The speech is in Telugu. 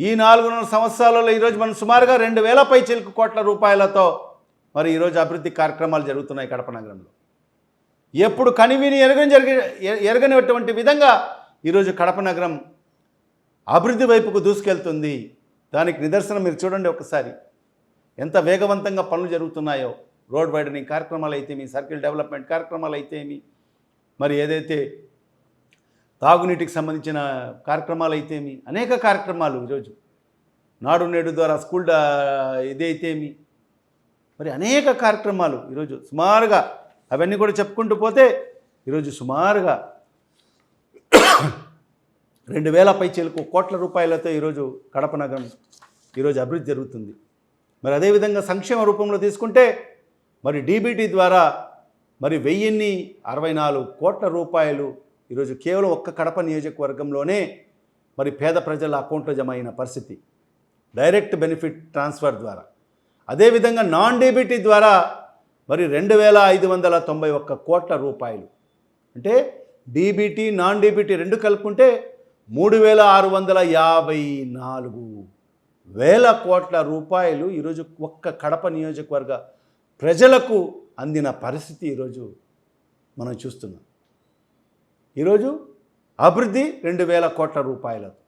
ఈ నాలుగున్నర సంవత్సరాలలో ఈరోజు మనం సుమారుగా రెండు వేల పై చిలుకు కోట్ల రూపాయలతో మరి ఈరోజు అభివృద్ధి కార్యక్రమాలు జరుగుతున్నాయి కడప నగరంలో. ఎప్పుడు కనివిని ఎరగని జరిగే ఎ- ఎరగనిటువంటి విధంగా ఈరోజు కడప నగరం అభివృద్ధి వైపుకు దూసుకెళ్తుంది. దానికి నిదర్శనం మీరు చూడండి ఒకసారి. ఎంత వేగవంతంగా పనులు జరుగుతున్నాయో. రోడ్ వైడనింగ్ కార్యక్రమాలు అయితేమి సర్కిల్ డెవలప్మెంట్ కార్యక్రమాలు అయితేమి. మరి ఏదైతే తాగునీటికి సంబంధించిన కార్యక్రమాలు అయితేమి అనేక కార్యక్రమాలు ఈరోజు. నాడు నేడు ద్వారా స్కూల్ ఇదైతేమి. మరి అనేక కార్యక్రమాలు ఈరోజు సుమారుగా అవన్నీ కూడా చెప్పుకుంటూ పోతే ఈరోజు సుమారుగా రెండు వేల పైచీలకు కోట్ల రూపాయలతో ఈరోజు కడప నగరం ఈరోజు అభివృద్ధి జరుగుతుంది. మరి అదేవిధంగా సంక్షేమ రూపంలో తీసుకుంటే మరి డీబీటీ ద్వారా మరి వెయ్యిన్ని అరవై నాలుగు కోట్ల రూపాయలు ఈరోజు కేవలం ఒక్క కడప నియోజకవర్గంలోనే మరి పేద ప్రజల అకౌంట్లో జమ అయిన పరిస్థితి. డైరెక్ట్ బెనిఫిట్ ట్రాన్స్ఫర్ ద్వారా. అదేవిధంగా నాన్ డీబీటీ ద్వారా మరి రెండు వేల ఐదు వందల తొంభై ఒక్క కోట్ల రూపాయలు. అంటే డీబీటీ నాన్ డీబీటీ రెండు కలుపుకుంటే మూడు వేల ఆరు వందల యాభై నాలుగు వేల కోట్ల రూపాయలు ఈరోజు ఒక్క కడప నియోజకవర్గ ప్రజలకు అందిన పరిస్థితి ఈరోజు మనం చూస్తున్నాం. ఈరోజు అభివృద్ధి రెండు వేల కోట్ల రూపాయలతో